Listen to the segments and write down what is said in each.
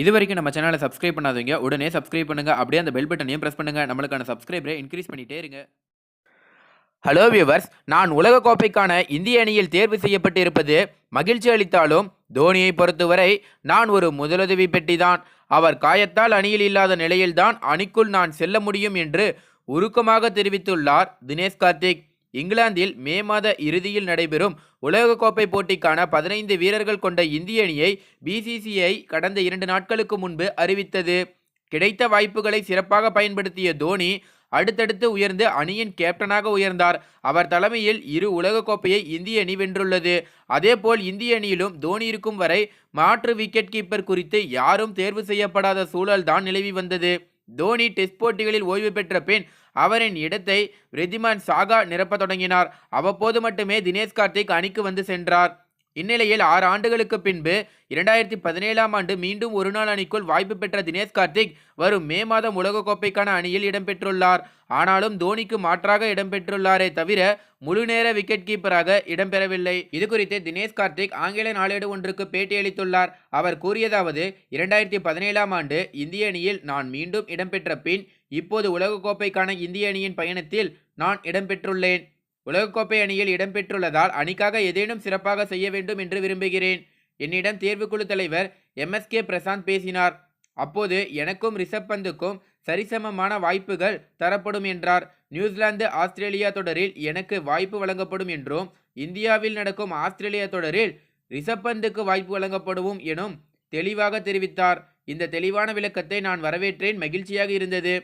இது வரைக்கும் நம்ம சேனலை சப்ஸ்கிரைப் பண்ணாதீங்க உடனே சப்ஸ்கிரைப் பண்ணுங்க. அப்படியே அந்த பெல் பட்டனையும் பிரஸ் பண்ணுங்க. நம்மளுக்கான சப்ஸ்கிரைபரை இன்க்ரீஸ் பண்ணிட்டே இருங்க. ஹலோ வியூவர்ஸ் நான் உலகக்கோப்பைக்கான இந்திய அணியில் தேர்வு செய்யப்பட்டு இருப்பது மகிழ்ச்சி அளித்தாலும் தோனியை பொறுத்தவரை நான் ஒரு முதலுதவி பெட்டிதான். அவர் காயத்தால் அணியில் இல்லாத நிலையில்தான் அணிக்குள் நான் செல்ல முடியும் என்று உருக்கமாக தெரிவித்துள்ளார் தினேஷ் கார்த்திக். இங்கிலாந்தில் மே மாத இறுதியில் நடைபெறும் உலகக்கோப்பை போட்டிக்கான பதினைந்து வீரர்கள் கொண்ட இந்திய அணியை பிசிசிஐ கடந்த இரண்டு நாட்களுக்கு முன்பு அறிவித்தது. கிடைத்த வாய்ப்புகளை சிறப்பாக பயன்படுத்திய தோனி அடுத்தடுத்து உயர்ந்து அணியின் கேப்டனாக உயர்ந்தார். அவர் தலைமையில் இரு உலகக்கோப்பையை இந்திய அணி வென்றுள்ளது. அதேபோல் இந்திய அணியிலும் தோனி இருக்கும் வரை மாற்று விக்கெட் கீப்பர் குறித்து யாரும் தேர்வு செய்யப்படாத சூழல்தான் நிலவி வந்தது. தோனி டெஸ்ட் போட்டிகளில் ஓய்வு பெற்ற பின் அவரின் இடத்தை ரிதிமான் சாகா நிரப்பத் தொடங்கினார். அவ்வப்போது மட்டுமே தினேஷ் கார்த்திக் அணிக்கு வந்து சென்றார். இந்நிலையில் ஆறு ஆண்டுகளுக்கு பின்பு இரண்டாயிரத்தி பதினேழாம் ஆண்டு மீண்டும் ஒருநாள் அணிக்குள் வாய்ப்பு பெற்ற தினேஷ் கார்த்திக் வரும் மே மாதம் உலகக்கோப்பைக்கான அணியில் இடம்பெற்றுள்ளார் ஆனாலும் தோனிக்கு மாற்றாக இடம்பெற்றுள்ளாரே தவிர முழு நேர விக்கெட் கீப்பராக இடம்பெறவில்லை இது குறித்து தினேஷ் கார்த்திக் ஆங்கில நாளேடு ஒன்றுக்கு பேட்டியளித்துள்ளார் அவர் கூறியதாவது இரண்டாயிரத்தி பதினேழாம் ஆண்டு இந்திய அணியில் நான் மீண்டும் இடம்பெற்ற பின் இப்போது உலகக்கோப்பைக்கான இந்திய அணியின் பயணத்தில் நான் இடம்பெற்றுள்ளேன் உலகக்கோப்பை அணியில் இடம்பெற்றுள்ளதால் அணிக்காக ஏதேனும் சிறப்பாக செய்ய வேண்டும் என்று விரும்புகிறேன். என்னிடம் தேர்வுக்குழு தலைவர் எம்எஸ்கே பிரசாந்த் பேசினார். அப்போது எனக்கும் ரிஷப் பந்துக்கும் சரிசமமான வாய்ப்புகள் தரப்படும் என்றார். நியூசிலாந்து ஆஸ்திரேலியா தொடரில் எனக்கு வாய்ப்பு வழங்கப்படும் என்றும் இந்தியாவில் நடக்கும் ஆஸ்திரேலியா தொடரில் ரிஷப் பந்துக்கு வாய்ப்பு வழங்கப்படும் எனும் தெளிவாக தெரிவித்தார். இந்த தெளிவான விளக்கத்தை நான் வரவேற்றேன். மகிழ்ச்சியாக இருந்தது.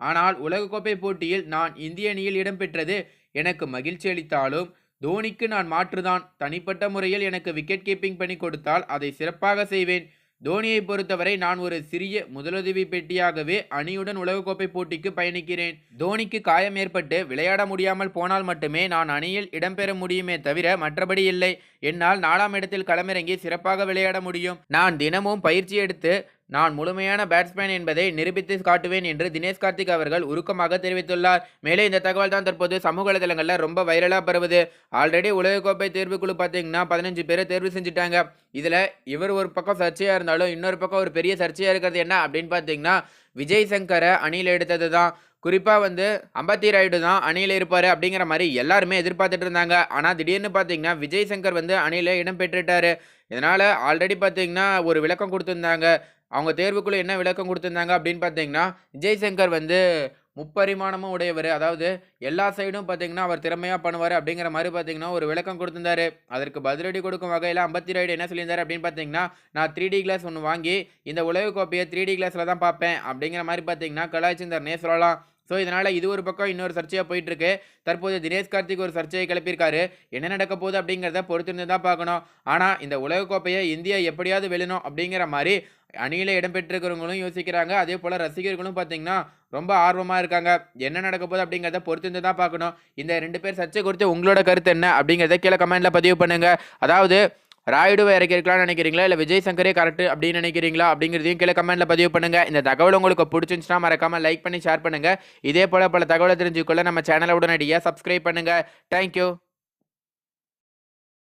ஆனால் உலகக்கோப்பை போட்டியில் நான் இந்திய அணியில் இடம்பெற்றது எனக்கு மகிழ்ச்சி அளித்தாலும் தோனிக்கு நான் மாற்றுதான். தனிப்பட்ட முறையில் எனக்கு விக்கெட் கீப்பிங் பண்ணி கொடுத்தால் அதை சிறப்பாக செய்வேன். தோனியை பொறுத்தவரை நான் ஒரு சிறிய முதலுதவி பெட்டியாகவே அணியுடன் உலகக்கோப்பை போட்டிக்கு பயணிக்கிறேன். தோனிக்கு காயம் ஏற்பட்டு விளையாட முடியாமல் போனால் மட்டுமே நான் அணியில் இடம்பெற முடியுமே தவிர மற்றபடி இல்லை. என்னால் நாலாம் இடத்தில் களமிறங்கி சிறப்பாக விளையாட முடியும். நான் தினமும் பயிற்சி எடுத்து நான் முழுமையான பேட்ஸ்மேன் என்பதை நிரூபித்து காட்டுவேன் என்று தினேஷ் கார்த்திக் அவர்கள் உருக்கமாக தெரிவித்துள்ளார். மேலே இந்த தகவல் தான் தற்போது சமூக வலைதளங்களில் ரொம்ப வைரலாக பரவுது. ஆல்ரெடி உலகக்கோப்பை தேர்வுக்குழு பார்த்தீங்கன்னா பதினஞ்சு பேரை தேர்வு செஞ்சுட்டாங்க. இதில் இவர் ஒரு பக்கம் சர்ச்சையாக இருந்தாலும் இன்னொரு பக்கம் ஒரு பெரிய சர்ச்சையாக இருக்கிறது என்ன அப்படின்னு பார்த்தீங்கன்னா விஜய் சங்கரை அணியில் எடுத்தது தான். குறிப்பாக வந்து அம்பத்தி ராயுடு தான் அணியில் இருப்பார் அப்படிங்கிற மாதிரி எல்லாருமே எதிர்பார்த்துட்டு இருந்தாங்க. ஆனால் திடீர்னு பார்த்தீங்கன்னா விஜய் சங்கர் வந்து அணியில் இடம் பெற்றுட்டார். இதனால் ஆல்ரெடி பார்த்தீங்கன்னா ஒரு விளக்கம் கொடுத்துருந்தாங்க. அவங்க தேர்வுக்குள்ளே என்ன விளக்கம் கொடுத்துருந்தாங்க அப்படின்னு பார்த்தீங்கன்னா விஜய் சங்கர் வந்து முப்பரிமாணமும் உடையவர். அதாவது எல்லா சைடும் பார்த்தீங்கன்னா அவர் திறமையாக பண்ணுவார் அப்படிங்கிற மாதிரி பார்த்தீங்கன்னா ஒரு விளக்கம் கொடுத்துருந்தாரு. அதற்கு பதிலடி கொடுக்கும் வகையில் அம்பத்தி ரெண்டு என்ன சொல்லியிருந்தாரு அப்படின்னு பார்த்தீங்கன்னா நான் த்ரீ டி கிளாஸ் ஒன்று வாங்கி இந்த உலக கோப்பையை த்ரீ டி கிளாஸில் தான் பார்ப்பேன் அப்படிங்கிற மாதிரி பார்த்தீங்கன்னா கலாய்ச்சிருந்தார்னே சொல்லலாம். ஸோ இதனால் இது ஒரு பக்கம் இன்னொரு சர்ச்சையாக போயிட்டுருக்கு. தற்போது தினேஷ் கார்த்திக் ஒரு சர்ச்சையை கிளப்பியிருக்காரு. என்ன நடக்க போகுது அப்படிங்கிறத பொறுத்திருந்து தான் பார்க்கணும். ஆனால் இந்த உலகக்கோப்பையை இந்தியா எப்படியாவது வெல்லணும் அப்படிங்கிற மாதிரி அணியில் இடம்பெற்றிருக்கிறவங்களும் யோசிக்கிறாங்க. அதே போல் ரசிகர்களும் பார்த்தீங்கன்னா ரொம்ப ஆர்வமாக இருக்காங்க. என்ன நடக்க போகுது அப்படிங்கிறத பொறுத்திருந்து தான் பார்க்கணும். இந்த ரெண்டு பேர் சர்ச்சை குறித்து உங்களோட கருத்து என்ன? அப்படிங்கிறத கீழே கமெண்ட்டில் பதிவு பண்ணுங்கள் அதாவது ராயுடுவை இறக்கிருக்கலாம்னு நினைக்கிறீங்களா? இல்லை விஜய் சங்கரே கரெக்ட் அப்படின்னு நினைக்கிறீங்களா? அப்படிங்கிறதையும் கீழே கமெண்ட்டில் பதிவு பண்ணுங்கள் இந்த தகவல் உங்களுக்கு பிடிச்சிருந்துச்சுன்னா மறக்காமல் லைக் பண்ணி ஷேர் பண்ணுங்கள் இதே போல் பல தகவலை தெரிஞ்சுக்கொள்ள நம்ம சேனலை உடனடியாக சப்ஸ்கிரைப் பண்ணுங்கள் தேங்க்யூ